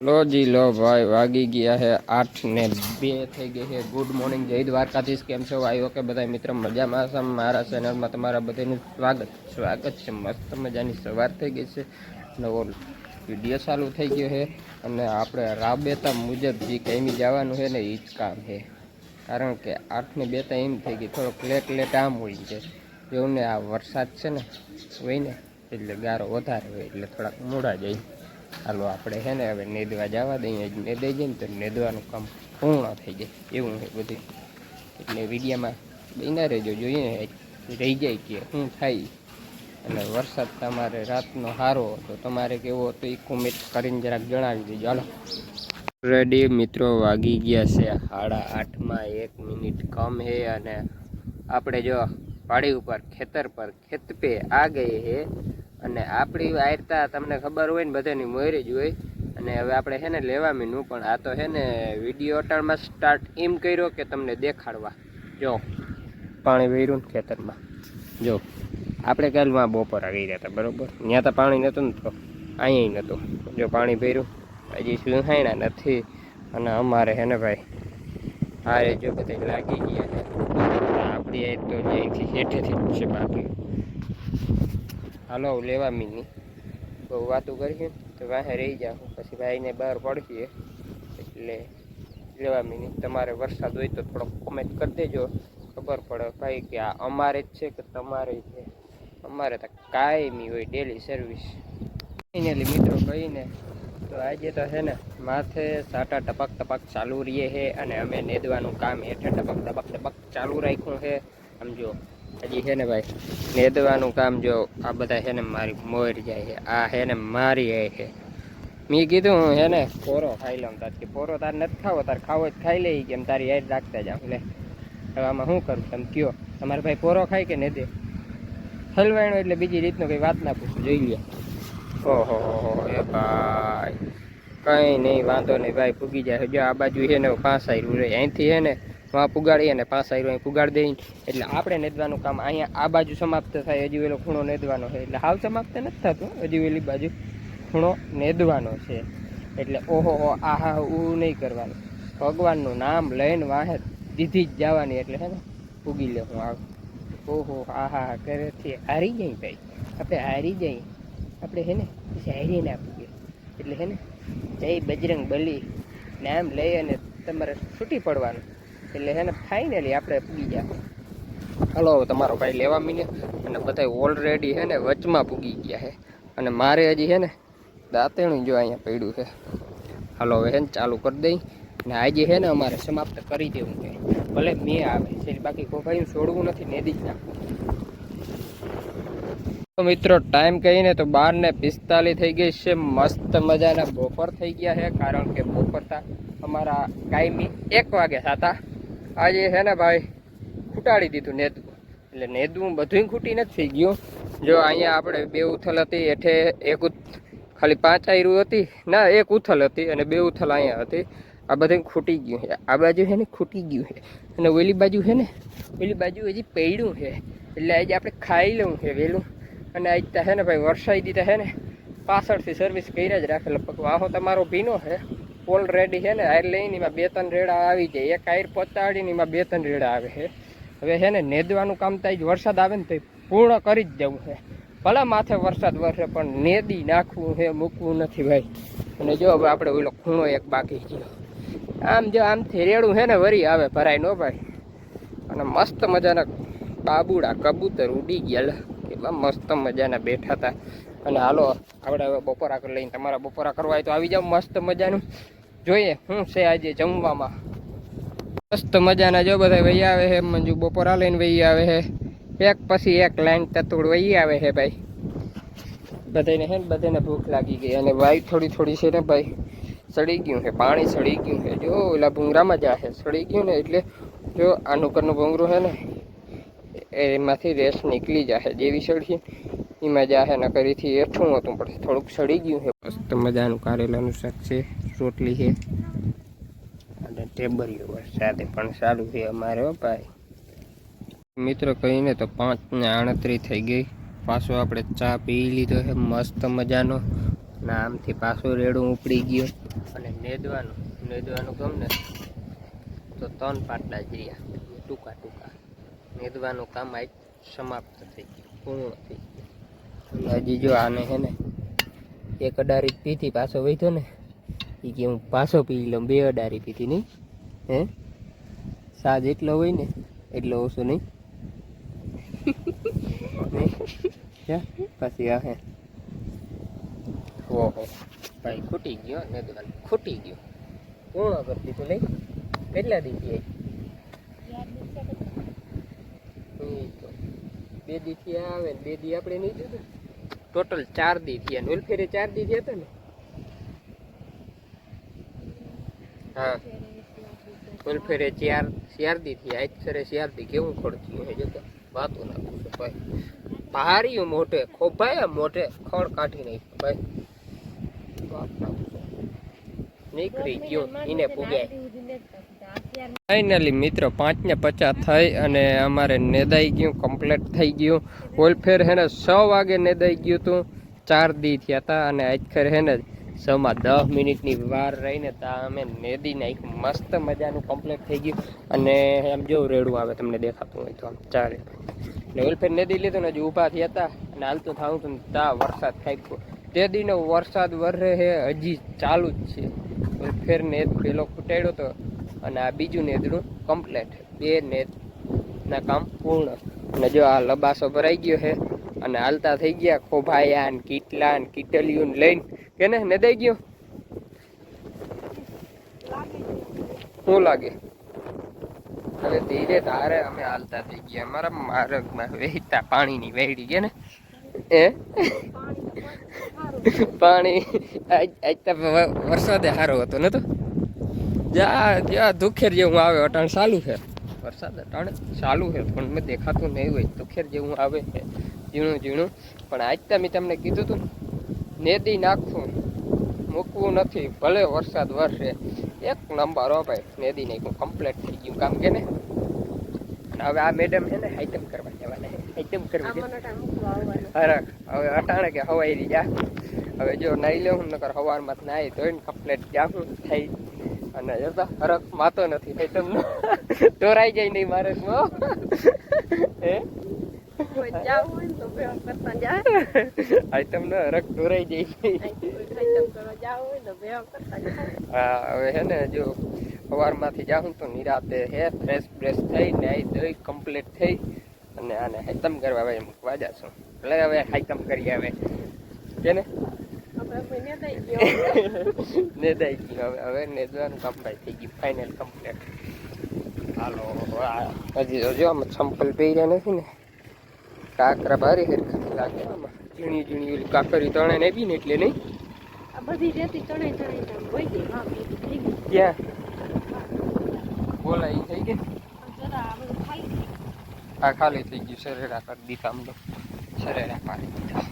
લો જી, લો, ભાઈ, વાગી ગયા છે આઠ ને બે થઈ ગઈ છે ગુડ મોર્નિંગ જય દ્વારકાધીશ. કેમ છો ભાઈ ઓકે બધા મિત્ર મજામાં છે? મારા ચેનલમાં તમારા બધાનું સ્વાગત સ્વાગત છે. મસ્ત મજાની સવાર થઈ ગઈ છે. નવો વીડિયો ચાલુ થઈ ગયો છે અને આપણે રાબેતા મુજબ જે કઈ જવાનું છે ને એ જ કામ છે કારણ કે આઠ ને બે તો એમ થઈ ગઈ. થોડોક લેટ લેટ આમ હોય છે. એવું ને આ વરસાદ છે ને, હોય ને, એટલે ગારો વધારે હોય, એટલે થોડાક મોડા જાય. હાલો, આપણે છે ને હવે નેદવા જવા દઈએ. જ નેદાઈ જઈએ ને તો નેદવાનું કામ પૂર્ણ થઈ જાય. એવું છે બધું. એટલે વિડીયામાં બના રહેજો, જોઈએ ને રહી જાય કે શું થાય. અને વરસાદ તમારે રાતનો સારો હતો. તમારે કેવો હતો એ કોમેન્ટ કરીને જરાક જણાવી દેજો. હાલો. રેડી મિત્રો, વાગી ગયા છે સાડા આઠમાં. એક મિનિટ કમ હે અને આપણે જો પાડી ઉપર ખેતર પર ખેતપે આ ગઈ હે. અને આપણી આયરતા તમને ખબર હોય ને, બધાની મોયરી જ હોય. અને હવે આપણે છે ને લેવા મીનું, પણ આ તો છે ને વીડિયો અટાણમાં સ્ટાર્ટ એમ કર્યો કે તમને દેખાડવા. જો, પાણી વહેર્યું ને ખેતરમાં. જો, આપણે કાલમાં બપોર આવી રહ્યા હતા, બરોબર? ત્યાં તો પાણી નહોતું ને તો અહીંયા નહોતું. જો, પાણી ભર્યું. હજી સુહાયણા નથી. અને અમારે હે ને ભાઈ, હારે જો બધા લાગી ગયા આપણી આયર તો અહીંથી હેઠેથી છે બાકી. હાલો લેવા મીની. બહુ વાતું કરીએ તો વાહે રહી જાઉં પછી ભાઈને બહાર પડશે એટલે લેવા મીની, તમારે વરસાદ હોય તો થોડોક કોમેન્ટ કરી દેજો. ખબર પડે ભાઈ કે આ અમારે જ છે કે તમારે છે? અમારે તો કાયમી હોય ડેલી સર્વિસ ફાઇનલી મિત્રો, કહીને. તો આજે તો છે ને, માથે સાટા ટપક ટપક ચાલુ રહીએ છે અને અમે નેદવાનું કામ હેઠે ટપક ટપક ટપક ચાલુ રાખ્યું છે. આમ જો હજી છે ને ભાઈ, નેદવાનું કામ જો આ બધા છે ને મારી મોર જાય છે, આ છે ને મારી જાય છે. મેં કીધું હું છે ને, પોરો ખાઈ લઉં તાર પોરો તાર નથી ખાવો, તાર ખાવો જ ખાઈ લઈ કેમ, તારી યાદ રાખતા જાઉં લે. હવે આમાં શું કરું, તમે કયો, તમારે ભાઈ પોરો ખાય કે ને દે હલવાણો એટલે બીજી રીતનું કંઈ વાત ના પૂછું, જોઈ લે ઓહો, હો એ ભાઈ. કંઈ નહીં, વાંધો નહીં, ભાઈ, પૂગી જાય. જો આ બાજુ છે ને પાંચ રહે અહીંથી છે ને વાં પુગાડી અને પાંચ આયરું અહીં પુગાડી દઈ એટલે આપણે નેદવાનું કામ અહીંયા આ બાજુ સમાપ્ત થાય, હજી ઓલો ખૂણો નેદવાનો છે. એટલે હાવ સમાપ્ત નથી થતું, હજી ઓલી બાજુ ખૂણો નેદવાનો છે. એટલે ઓહો, હો આહા ઉ નહીં કરવાનું. ભગવાનનું નામ લઈને વાહે દીધી જ જવાની, એટલે હે ને, પૂગી લે હું આવ. ઓહો આહા ઘરેથી હારી જઈ ભાઈ. આપણે હારી જઈ આપણે હે ને હારી ના પૂગીએ એટલે હે ને, જય બજરંગ બલી. નામ લઈ અને તમારે છૂટી પડવાનું. એટલે હે ને ફાઇનલી આપણે પૂગી ગયા. હલો તમારો ભાઈ લેવા મીને અને બધા ઓલરેડી હે ને વચમાં પૂગી ગયા છે અને મારે હજી હે ને દાંતેણું જો અહીંયા પડ્યું છે હાલો, હવે હે ને ચાલુ કરી દઈ. ને આજે હે ને અમારે સમાપ્ત કરી દેવું છે. ભલે મેં આવે છે બાકી કોઈ ભાઈ છોડવું નથી નેદી જ તો મિત્રો ટાઈમ કહીને તો બાર ને પિસ્તાલીસ થઈ ગઈ છે. મસ્ત મજાના બપોર થઈ ગયા છે કારણ કે બપોરતા અમારા કાયમી એક વાગે હતા આજે છે ને ભાઈ, ખૂટાડી દીધું નેદું. એટલે નેદું બધું ખૂટી નથી થઈ ગયું. જો અહીંયા આપણે બે ઉથલ હતી એઠે એક ખાલી પાંચ આયરું હતી. ના, એક ઉથલ હતી અને બે ઉથલ અહીંયા હતી. આ બધું ખૂટી ગયું છે. આ બાજુ છે ને ખૂટી ગયું છે. અને ઓલી બાજુ છે ને, ઓલી બાજુ હજી પડ્યું છે. એટલે આજે આપણે ખાઈ લેવું છે વહેલું. અને આજ તો છે ને ભાઈ વરસાઈ દીધા છે ને પાછળથી સર્વિસ કર્યા જ રાખે. લગભગ વાહો તમારો ભીનો છે. ઓલરેડી છે ને, આયર લઈને એમાં બે ત્રણ રેડા આવી જાય. એક આયર પહોંચાડીને એમાં બે ત્રણ રેડા આવે છે. હવે છે ને, નેદવાનું કામ થાય વરસાદ આવે ને તો પૂર્ણ કરી જ જવું છે. ભલે માથે વરસાદ વરસે, પણ નેદી નાખવું છે, મૂકવું નથી ભાઈ. અને જો હવે આપણે ઓલો ખૂણો એક બાકી ગયો. આમ જો, આમથી રેડું છે ને, વરી આવે, ભરાય નો ભાઈ. અને મસ્ત મજાના બાબુડા, કબૂતર ઉડી ગયા. કેટલા મસ્ત મજાના બેઠા હતા. અને હાલો, આપણે હવે બપોરા કરી લઈને તમારા બપોરા કરવા હોય તો આવી જાવ મસ્ત મજાનું. જોઈએ શું છે આજે જમવામાં. મસ્ત મજાના જો બધા વહી આવે છે, મંજુ બપોરા લઈને વહી આવે છે. એક પછી એક લાઈન તતુડ વહી આવે છે ભાઈ. બધાને હે ને, બધાને ભૂખ લાગી ગઈ અને વાઈ થોડી થોડી છે ને ભાઈ, સડી ગયું છે, પાણી સડી ગયું છે. જો ઓલા ભૂંગરામાં જાય છે, સડી ગયું ને એટલે જો આનું કરનું ભૂંગરું છે ને, એમાંથી રેસ નીકળી જશે જેવી સડી એમાં જાહેર ન કરીથી એઠું હતું, પણ થોડુંક સડી ગયું છે. મસ્ત મજાનું કારેલાનું શાક છે, રોટલી છે. અને ટેબરીઓ સાથે પણ સારું છે અમારે ભાઈ. મિત્ર કહીને તો પાંચ ને આણત્રીસ થઈ ગઈ. પાછો આપણે ચા પી લીધો છે, મસ્ત મજાનો. અને આમથી પાછો રેડું ઉપડી ગયો. અને નેદવાનું નેદવાનું ગમને તો ત્રણ પાટલા જ રહ્યા. ટૂંકા ટૂંકા. નેદવાનું કામ આજ સમાપ્ત થઈ ગયું, પૂર્ણ થઈ ગયું. હજી જો આને છે ને એક અડારી પીધી પાછો વહીધો ને એ કે હું પાછો પી લઉં, બે અડારી પીધી નહીં, હે? સાજ એટલો હોય ને, એટલો ઓછો નહીં? પછી આ હે. ઓહો, ભાઈ ખૂટી ગયો ને દુકાન ખૂટી ગયો. પૂર્ણ કરતી તું લઈ કેટલા દીધી આવી? તો બે દીથી આવે ને, બે દી આપણે નહીં દીધું ટોટલ ચાર દી થયા ઓલ ફેરે ચાર દી થયા હતા ને? હા. ઓલફેરે ચાર ચાર દી થયા. આજ સરે ચાર દી. કેવું ખોડતું હે? જોતો વાતો ના પૂછો ભાઈ. ભારી મોટે ખોભાય મોટે ખોળ કાઢી નાખ્યો ભાઈ. વાત ના પૂછો. નીકળી ગયો એને પૂગે ફાઇનલી મિત્રો પાંચ ને પચાસ થઈ અને અમારે નેદાઈ ગયું કમ્પ્લીટ થઈ ગયું. ઓલફેર હેને છ વાગે નેદાઈ ગયું હતું ચાર દી થયા હતા અને આજખર હેને છમાં દસ મિનિટની વાર રહીને ત્યાં અમે નેદી નાખ્યું મસ્ત મજાનું કમ્પ્લીટ થઈ ગયું. અને એમ જો રેડું આવે તમને દેખાતું હોય તો આમ ચારે એટલે ઓલફેર નેદી લીધું ને હજુ ઊભા થયા હતા અને હાલતું થાવું હતું ત્યાં વરસાદ ખાઈ તે દીનો વરસાદ વરરે હે, હજી ચાલુ જ છે. ઓલફેર નેદ પેલો ફૂટાડ્યો તો અને આ બીજું નેદડું કમ્પ્લેટ બે નેદના કામ પૂર્ણ. અને જો આ લબાસો ભરાઈ ગયો છે અને હાલતા થઈ ગયા ખોભાયા ને કીટલા ને કીટલિયું લઈને. કે ને નેદાઈ ગયો? શું લાગે? હવે ધીરે ધારે અમે હાલતા થઈ ગયા. અમારા માર્ગમાં વહેતા પાણીની વેડી ગયા ને? એ પાણી આજ આજ તો વરસાદે સારો હતો ને તો જ્યાં જ્યાં દુખેર જેવું આવે અટાણ ચાલુ છે. વરસાદ અટાણ ચાલુ છે પણ મેં દેખાતું નહીં હોય. દુખેર જેવું આવે છે ઝીણું ઝીણું. પણ આજ તો મેં તમને કીધું હતું નેદી નાખવું મૂકવું નથી ભલે વરસાદ વરસે. એક નંબર હો ભાઈ નેદી નાખ્યું કમ્પ્લીટ થઈ ગયું કામ કે ને? હવે આ મેડમ છે ને આઈટમ કરવા જવાના આઈટમ કરવી હરક હવે અટાણે કે હવાઈ રહી જા. હવે જો નાઈ લેવું નકર હવારમાં નાહી ધોઈને કમ્પ્લેટ જાઉં થઈ અને જતા હરક માતો નથી થઈ તમને ટોરાઈ જાય નહીં મારે તો. હે? આઈટમ ને હરક ઢોરાઈ જાય હા હવે હે ને જો સવારમાંથી જાઉં તો નિરાતે હે ફ્રેશ બ્રેશ થઈ નાઈ ધોઈ કમ્પ્લીટ થઈ. અને આને હાઈતમ કરવા ભાઈ મૂકવા જાશું. એટલે હવે હાઈતમ કરી આવે. કે ને? નેદાઈ ગયું. હવે હવે નેદવાનું કામ ભાઈ થઈ ગયું. ફાઇનલ કમ્પ્લીટ હાલો હજી જોજો આમાં ચંપલ પહેર્યા નથી ને. કાકરા ભારી હેરખાતી લાગે આમાં. ઝીણી ઝીણી ઓલી કાકરી તણે ને બી ને એટલે નહીં. ક્યાં? બોલાઈ થઈ ગઈ? આ ખાલી થઈ ગયું. સરેરા કરી દીધા આમ તો. સરેરા પાડી દીધા.